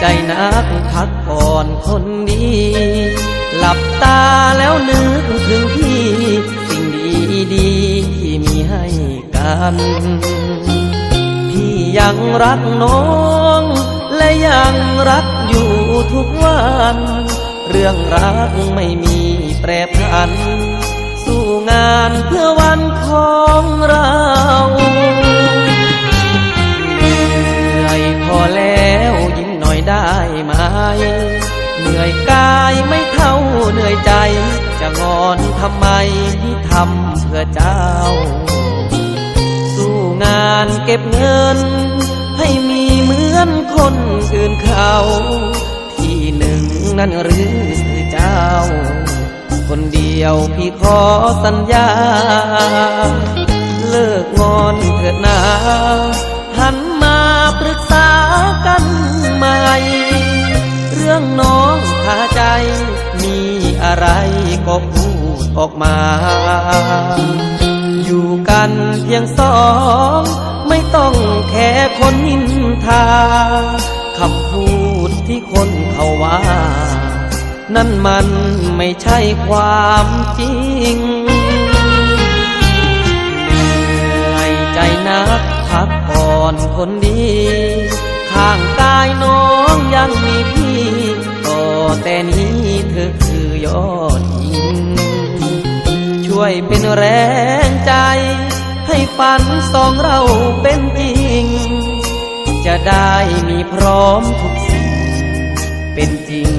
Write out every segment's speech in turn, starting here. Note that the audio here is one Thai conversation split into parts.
ใจนักพักผ่อนคนดี หลับตาแล้วนึกถึงพี่ สิ่งดีดีที่มีให้กัน พี่ยังรักน้อง และยังรักอยู่ทุกวัน เรื่องรักไม่มีแปรผัน สู้งานเพื่อวันของเราเหนื่อยพอแล้ว ได้ไหม เหนื่อยกายไม่เท่าเหนื่อยใจ จะงอนทำไมที่ทำเพื่อเจ้า สู้งานเก็บเงิน ให้มีเหมือนคนอื่นเขา ที่หนึ่งนั่นหรือเจ้า คนเดียวพี่ขอสัญญา เลิกงอนเถิดนาหันา ออกมา อยู่กันเพียงสอง ไม่ต้องแค่คนนินทาคำพูดที่คนเขาว่า นั่นมันไม่ใช่ความจริงเหนื่อยใจนักพักผ่อนคนดี ข้างกายน้องยังมีพี่ต่อแต่นี้ เป็นแรงใจ ให้ฝันสองเราเป็นจริง จะได้มีพร้อมทุกสิ่ง เป็นจริง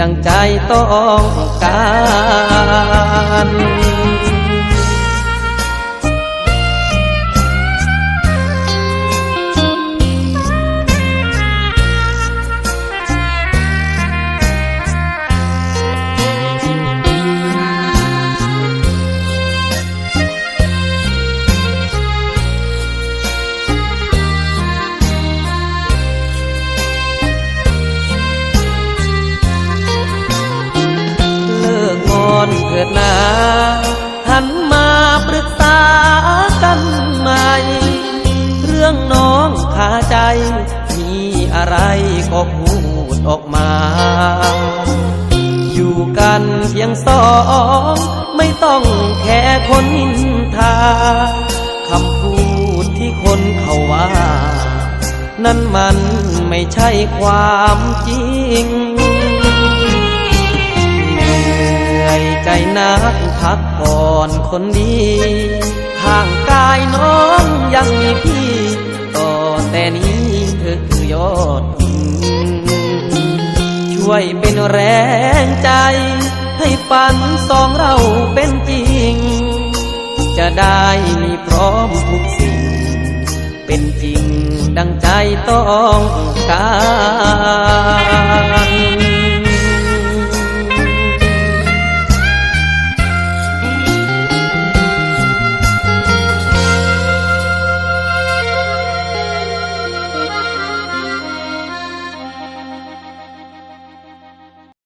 ดังใจต้องการ รื่องน้องคาใจ มีอะไรก็พูดออกมา อยู่กันเพียงสอง ไม่ต้องแค่คนนินทาคำพูดที่คนเขาว่า นั่นมันไม่ใช่ความจริงใจนักพักผ่อนคนดีข้างกายน้องยังมีพี่ แต่นี้เธอคือยอดหญิงช่วยเป็นแรงใจ ให้ฝันสองเราเป็นจริง จะได้มีพร้อมทุกสิ่ง เป็นจริงดังใจต้องการ